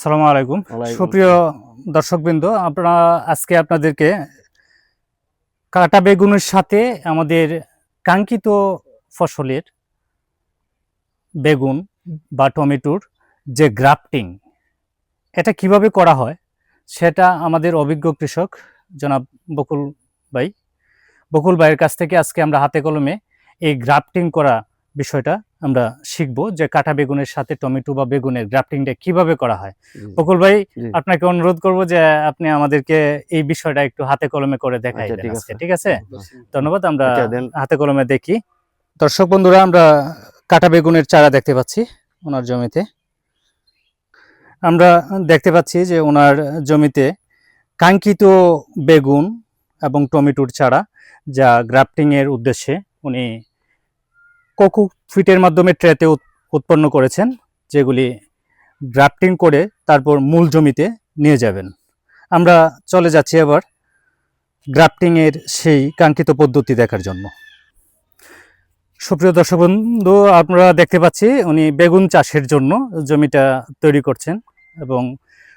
আসসালামু আলাইকুম। সুপ্রিয় দর্শকবৃন্দ আপনারা আজকে আপনাদেরকে কাটা বেগুনের সাথে আমাদের কাঙ্ক্ষিত ফসলের বেগুন বা টমেটোর যে গ্রাফটিং এটা কীভাবে করা হয় সেটা আমাদের অভিজ্ঞ কৃষক জনাব বকুল ভাই। বকুল ভাইয়ের কাছ থেকে আজকে আমরা হাতে কলমে এই গ্রাফটিং করা বিষয়টা আমরা শিখব যে কাটা বেগুনের সাথে টমেটো বা বেগুনের গ্রাফটিংটা কীভাবে করা হয়। বকুল ভাই আপনাকে অনুরোধ করব যে আপনি আমাদেরকে এই বিষয়টা একটু হাতে কলমে করে দেখাই আচ্ছা, ঠিক আছে। ঠিক আছে? ধন্যবাদ আমরা আচ্ছা, হাতে কলমে দেখি। দর্শক বন্ধুরা আমরা কাটা বেগুনের চারা দেখতে পাচ্ছি ওনার জমিতে। আমরা দেখতে পাচ্ছি যে ওনার জমিতে কাঙ্ক্ষিত বেগুন এবং টমেটোর চারা যা গ্রাফটিং এর উদ্দেশ্যে উনি কোকু ফিটের মাধ্যমে ট্রেতে উৎ- উৎপন্ন করেছেন, যেগুলি গ্রাফটিং করে তারপর মূল জমিতে নিয়ে যাবেন। আমরা চলে যাচ্ছি আবার গ্রাফটিং এর সেই কাঙ্ক্ষিত পদ্ধতি দেখার জন্য। সুপ্রিয় দর্শক বন্ধু, আপনারা দেখতে পাচ্ছি উনি বেগুন চাষের জন্য জমিটা তৈরি করছেন এবং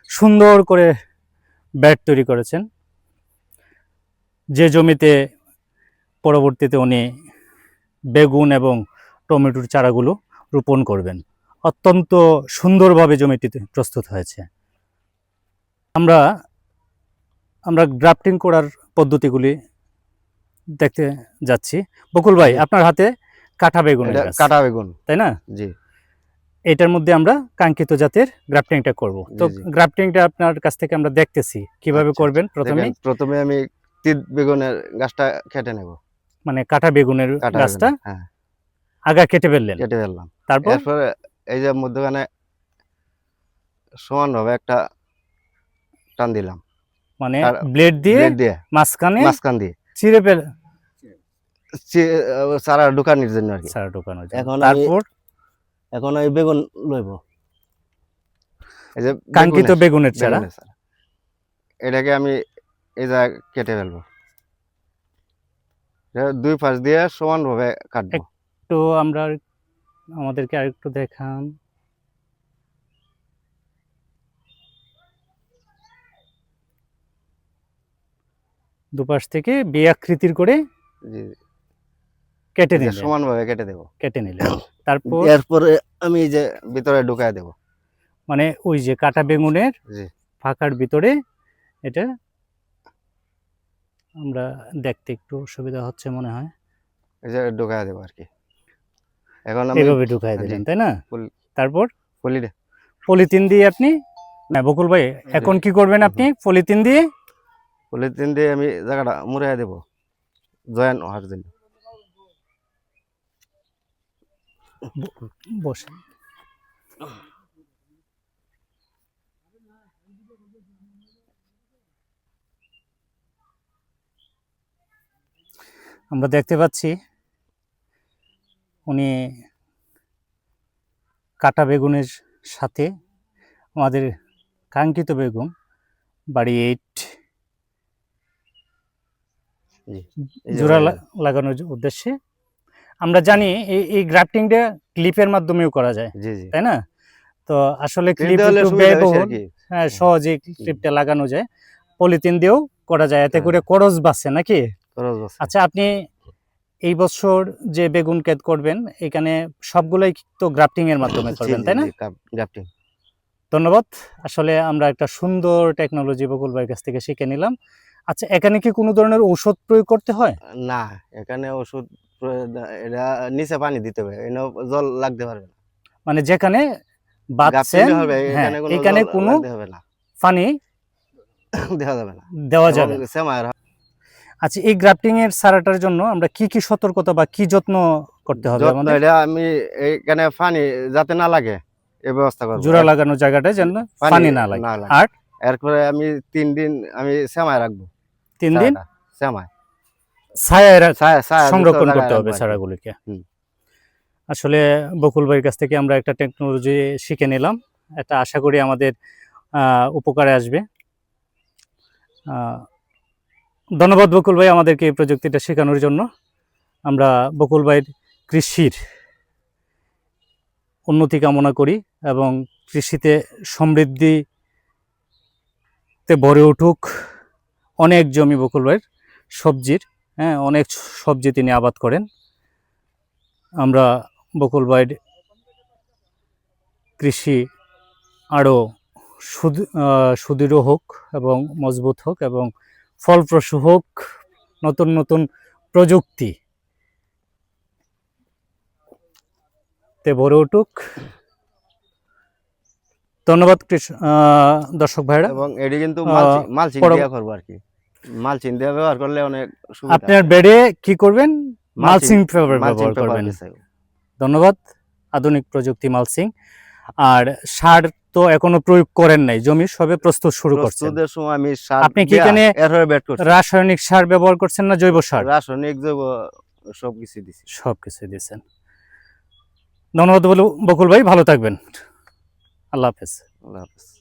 সুন্দর করে ব্যাট তৈরি করেছেন। যে জমিতে পরবর্তীতে উনি বেগুন এবং টমেটোর চারাগুলো রোপণ করবেন। অত্যন্ত সুন্দরভাবে জমিটিতে প্রস্তুত হয়েছে। আমরা আমরা গ্রাফটিং করার পদ্ধতিগুলি দেখতে যাচ্ছি। বকুল ভাই আপনার হাতে কাঠা বেগুন কাঁটা বেগুন। তাই না? জি। এটার মধ্যে আমরা কাঙ্ক্ষিত জাতের গ্রাফটিংটা করব। তো। গ্রাফটিংটা আপনার কাছ থেকে আমরা দেখতেছি। কীভাবে আচ্ছা, করবেন প্রথমে প্রথমে আমি তিত বেগুনের গাছটা কেটে নেব। মানে কাঁটা বেগুনের কাটা গাছটা হ্যাঁ। আগা কেটে ফেললেন। কেটে ফেললাম। তারপর? এরপরে এই যে মধ্যখানে সমান ভাবে একটা টান দিলাম। মানে ব্লেড দিয়ে দিয়ে মাঝখানে মাঝখান দিয়ে। চিড়ে ফেল চারা ঢুকানোর জন্য আর কি। সারা ঢোকানো যায়। এখন তারপর? এখন ওই বেগুন লইব। এই যে কাঙ্ক্ষিত বেগুনের- চারা। এটাকে আমি এই যা কেটে ফেলব। দুই পাশ দিয়ে সমান ভাবে কাটবো তো আমরা আমাদেরকে আরেকটু দেখান। দুপাশ থেকে বেআকৃতির করে কেটে এই যে নিলেন। সমান ভাবে কেটে দেবো। কেটে নিলে তারপর এরপরে আমি এই যে ভিতরে ঢুকায় দেবো। মানে ওই যে কাটা বেগুনের ফাঁকার ভিতরে এটা আমরা দেখতে একটু সুবিধা হচ্ছে মনে হয়। এই যে ঢুকায় দেবো আর কি। এখন এইভাবে ঢুকাই দিলেন তাই না? তারপর? পলিথিন দিয়ে আপনি না বকুল ভাই এখন কি করবেন আপনি? পলিথিন দিয়ে? পলিথিন দিয়ে আমি জায়গাটা মুড়াই দেবো। জয়েন হওয়ার জন্য। বসে আমরা দেখতে পাচ্ছি উনি কাটা বেগুনের সাথে আমাদের কাঙ্ক্ষিত বেগুন বাড়ি এইট জোড়া লাগানোর উদ্দেশ্যে। আমরা জানি এই এই গ্রাফটিংটা ক্লিপের মাধ্যমেও করা যায় তাই না? তো আসলে ক্লিপ একটু ব্যয়বহুল। হ্যাঁ সহজে ক্লিপটা লাগানো যায়। পলিথিন দিয়েও করা যায় এতে হ্যাঁ। করে খরচ বাঁচছে নাকি? আচ্ছা আপনি এই বছর যে বেগুন ক্ষেত করবেন এখানে সবগুলোই তো গ্রাফটিং এর মাধ্যমে করবেন তাই না? গ্রাফটিং ধন্যবাদ। আসলে আমরা একটা সুন্দর টেকনোলজি বকুল ভাইয়ের কাছ থেকে শিখে নিলাম। আচ্ছা এখানে কি কোনো ধরনের ঔষধ প্রয়োগ করতে হয়? না এখানে ওষুধ এটা নিচে পানি দিতে হবে জল লাগতে পারবে না। মানে যেখানে গাপটিলে হ্যাঁ এখানে কোনো পানি দেওয়া যাবে না। দেওয়া যাবে আচ্ছা এই গ্রাফটিং এর সারাটার জন্য আমরা কি কি সতর্কতা বা কি যত্ন করতে হবে আমাদের? এটা আমি এইখানে পানি যাতে না লাগে এই ব্যবস্থা করব। জোড়া লাগানো জায়গাটা যেন পানি না লাগে। আর? এরপরে আমি তিন দিন আমি সেমায় রাখব। তিন দিন? সেমায় ছায়ায় সংরক্ষণ করতে হবে রাখব আর কি। চারাগুলিকে হুম। আসলে বকুল ভাইয়ের কাছ থেকে আমরা একটা টেকনোলজি শিখে নিলাম। এটা আশা করি আমাদের আহ, উপকারে আসবে। আহ, ধন্যবাদ বকুল ভাই আমাদেরকে এই প্রযুক্তিটা শেখানোর জন্য। আমরা বকুল ভাইয়ের কৃষির উন্নতি কামনা করি এবং কৃষিতে সমৃদ্ধি তে ভরে উঠুক অনেক জমি বকুল ভাইয়ের সবজির হ্যাঁ অনেক সবজি তিনি আবাদ করেন। আমরা বকুল ভাইয়ের কৃষি আরও সুদ- সুদৃঢ় হোক এবং মজবুত হোক এবং ফলপ্রসূ হোক নতুন নতুন প্রযুক্তি তে ভরে উঠুক। ধন্যবাদ দর্শক ভাইরা। এবং এটি কিন্তু মালচিং দেওয়া করব আর কি। মালচিং দিয়ে ব্যবহার করলে অনেক সুবিধা। আপনার বেডে কি করবেন? মালচিং ব্যবহার করবেন। ধন্যবাদ। আধুনিক প্রযুক্তি মালসিং আর সার তো এখনও প্রয়োগ করেন নাই জমি সবে প্রস্তুত শুরু করছেন। সময় আমি সার আপনি কি এখানে রাসায়নিক সার ব্যবহার করছেন না জৈব সার? রাসায়নিক জৈব সবকিছু দিছি। সবকিছু দিচ্ছেন দিয়েছেন ধন্যবাদ বলু- বকুল ভাই ভালো থাকবেন। আল্লাহ হাফেজ। আল্লাহ হাফেজ।